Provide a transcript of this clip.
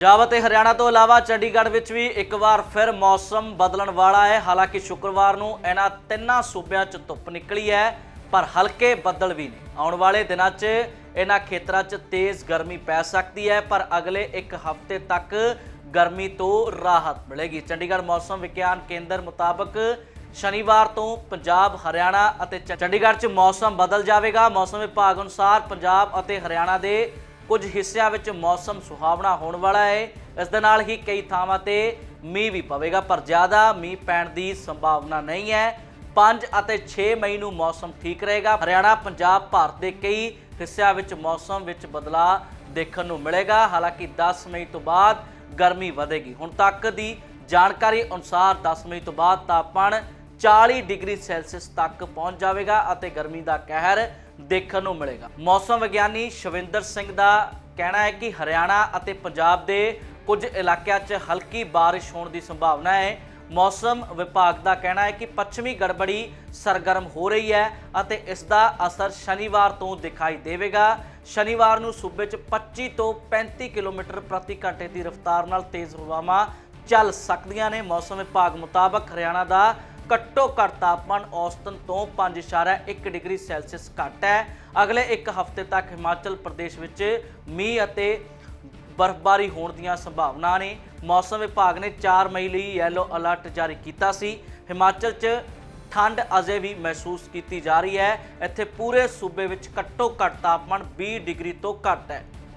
ਪੰਜਾਬ ਅਤੇ ਹਰਿਆਣਾ ਤੋਂ ਇਲਾਵਾ ਚੰਡੀਗੜ੍ਹ ਵਿੱਚ ਵੀ ਇੱਕ ਵਾਰ ਫਿਰ ਮੌਸਮ ਬਦਲਣ ਵਾਲਾ ਹੈ। ਹਾਲਾਂਕਿ ਸ਼ੁੱਕਰਵਾਰ ਨੂੰ ਇਹਨਾਂ ਤਿੰਨਾਂ ਸੂਬਿਆਂ 'ਚ ਧੁੱਪ ਨਿਕਲੀ ਹੈ, ਪਰ ਹਲਕੇ ਬੱਦਲ ਵੀ ਨੇ। ਆਉਣ ਵਾਲੇ ਦਿਨਾਂ 'ਚ ਇਹਨਾਂ ਖੇਤਰਾਂ 'ਚ ਤੇਜ਼ ਗਰਮੀ ਪੈ ਸਕਦੀ ਹੈ, ਪਰ ਅਗਲੇ ਇੱਕ ਹਫ਼ਤੇ ਤੱਕ ਗਰਮੀ ਤੋਂ ਰਾਹਤ ਮਿਲੇਗੀ। ਚੰਡੀਗੜ੍ਹ ਮੌਸਮ ਵਿਗਿਆਨ ਕੇਂਦਰ ਮੁਤਾਬਕ ਸ਼ਨੀਵਾਰ ਤੋਂ ਪੰਜਾਬ, ਹਰਿਆਣਾ ਅਤੇ ਚੰਡੀਗੜ੍ਹ 'ਚ ਮੌਸਮ ਬਦਲ ਜਾਵੇਗਾ। ਮੌਸਮ ਵਿਭਾਗ ਅਨੁਸਾਰ ਪੰਜਾਬ ਅਤੇ ਹਰਿਆਣਾ ਦੇ ਕੁਝ ਹਿੱਸਿਆਂ ਵਿੱਚ ਮੌਸਮ ਸੁਹਾਵਣਾ ਹੋਣ ਵਾਲਾ ਹੈ ਇਸ ਦੇ ਨਾਲ ਹੀ ਕਈ ਥਾਵਾਂ ਤੇ ਮੀਂਹ ਵੀ ਪਵੇਗਾ, ਪਰ ਜ਼ਿਆਦਾ ਮੀਂਹ ਪੈਣ ਦੀ ਸੰਭਾਵਨਾ ਨਹੀਂ ਹੈ। 5 ਅਤੇ 6 ਮਈ ਨੂੰ ਮੌਸਮ ਠੀਕ ਰਹੇਗਾ। ਹਰਿਆਣਾ, ਪੰਜਾਬ, ਭਾਰਤ ਦੇ ਕਈ ਹਿੱਸਿਆਂ ਵਿੱਚ ਮੌਸਮ ਵਿੱਚ ਬਦਲਾਅ ਦੇਖਣ ਨੂੰ ਮਿਲੇਗਾ। ਹਾਲਾਂਕਿ 10 ਮਈ ਤੋਂ ਬਾਅਦ ਗਰਮੀ ਵਧੇਗੀ। ਹੁਣ ਤੱਕ ਦੀ ਜਾਣਕਾਰੀ ਅਨੁਸਾਰ 10 ਮਈ ਤੋਂ ਬਾਅਦ ਤਾਪਮਾਨ 40 ਡਿਗਰੀ ਸੈਲਸੀਅਸ ਤੱਕ ਪਹੁੰਚ ਜਾਵੇਗਾ ਅਤੇ ਗਰਮੀ ਦਾ ਕਹਿਰ ਦੇਖਣ ਨੂੰ ਮਿਲੇਗਾ। ਮੌਸਮ ਵਿਗਿਆਨੀ ਸ਼ਵਿੰਦਰ ਸਿੰਘ ਦਾ ਕਹਿਣਾ ਹੈ ਕਿ ਹਰਿਆਣਾ ਅਤੇ ਪੰਜਾਬ ਦੇ ਕੁਝ ਇਲਾਕਿਆਂ 'ਚ ਹਲਕੀ ਬਾਰਿਸ਼ ਹੋਣ ਦੀ ਸੰਭਾਵਨਾ ਹੈ। ਮੌਸਮ ਵਿਭਾਗ ਦਾ ਕਹਿਣਾ ਹੈ ਕਿ ਪੱਛਮੀ ਗੜਬੜੀ ਸਰਗਰਮ ਹੋ ਰਹੀ ਹੈ ਅਤੇ ਇਸ ਦਾ ਅਸਰ ਸ਼ਨੀਵਾਰ ਤੋਂ ਦਿਖਾਈ ਦੇਵੇਗਾ। ਸ਼ਨੀਵਾਰ ਨੂੰ ਸੂਬੇ 'ਚ 25 ਤੋਂ 35 ਕਿਲੋਮੀਟਰ ਪ੍ਰਤੀ ਘੰਟੇ ਦੀ ਰਫ਼ਤਾਰ ਨਾਲ ਤੇਜ਼ ਹਵਾਵਾਂ ਚੱਲ ਸਕਦੀਆਂ ਨੇ। ਮੌਸਮ ਵਿਭਾਗ ਮੁਤਾਬਕ ਹਰਿਆਣਾ ਦਾ ਘੱਟੋ ਘੱਟ ਤਾਪਮਾਨ ਔਸਤਨ ਤੋਂ 5.1 ਡਿਗਰੀ ਸੈਲਸੀਅਸ ਘੱਟ ਹੈ। ਅਗਲੇ ਇੱਕ ਹਫ਼ਤੇ ਤੱਕ ਹਿਮਾਚਲ ਪ੍ਰਦੇਸ਼ ਵਿੱਚ ਮੀਂਹ ਅਤੇ ਬਰਫ਼ਬਾਰੀ ਹੋਣ ਦੀਆਂ ਸੰਭਾਵਨਾਵਾਂ ਨੇ। ਮੌਸਮ ਵਿਭਾਗ ਨੇ 4 ਮਈ ਲਈ ਯੈਲੋ ਅਲਰਟ ਜਾਰੀ ਕੀਤਾ ਸੀ। ਹਿਮਾਚਲ 'ਚ ਠੰਡ ਅਜੇ ਵੀ ਮਹਿਸੂਸ ਕੀਤੀ ਜਾ ਰਹੀ ਹੈ। ਇੱਥੇ ਪੂਰੇ ਸੂਬੇ ਵਿੱਚ ਘੱਟੋ ਘੱਟ ਤਾਪਮਾਨ 20 ਡਿਗਰੀ ਤੋਂ ਘੱਟ ਹੈ।